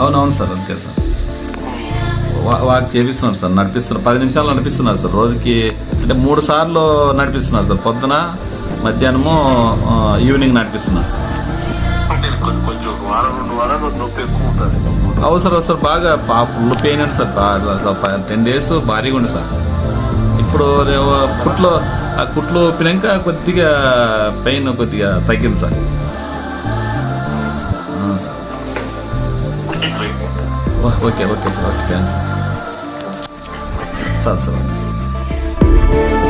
అవునవును సార్ అంతే సార్. వా- వాక్ చేపిస్తున్నారు సార్ నడిపిస్తున్నారు. పది నిమిషాలు నడిపిస్తున్నారు సార్. రోజుకి అంటే మూడు సార్లు నడిపిస్తున్నారు సార్. పొద్దున మధ్యాహ్నము ఈవినింగ్ నడిపిస్తున్నారు సార్. ఎక్కువ ఉంటుంది. అవసరం అవసరం. బాగా ఫుల్ పెయిన్ ఉంది సార్. బాగా టెన్ డేస్ భారీగా ఉంది సార్. ఇప్పుడు రేవ- కుట్లో ఆ కుట్లు ఊపినాక కొద్దిగా పెయిన్ కొద్దిగా తగ్గింది సార్. ఓ- okay okay sir okay thanks sir sir okay sir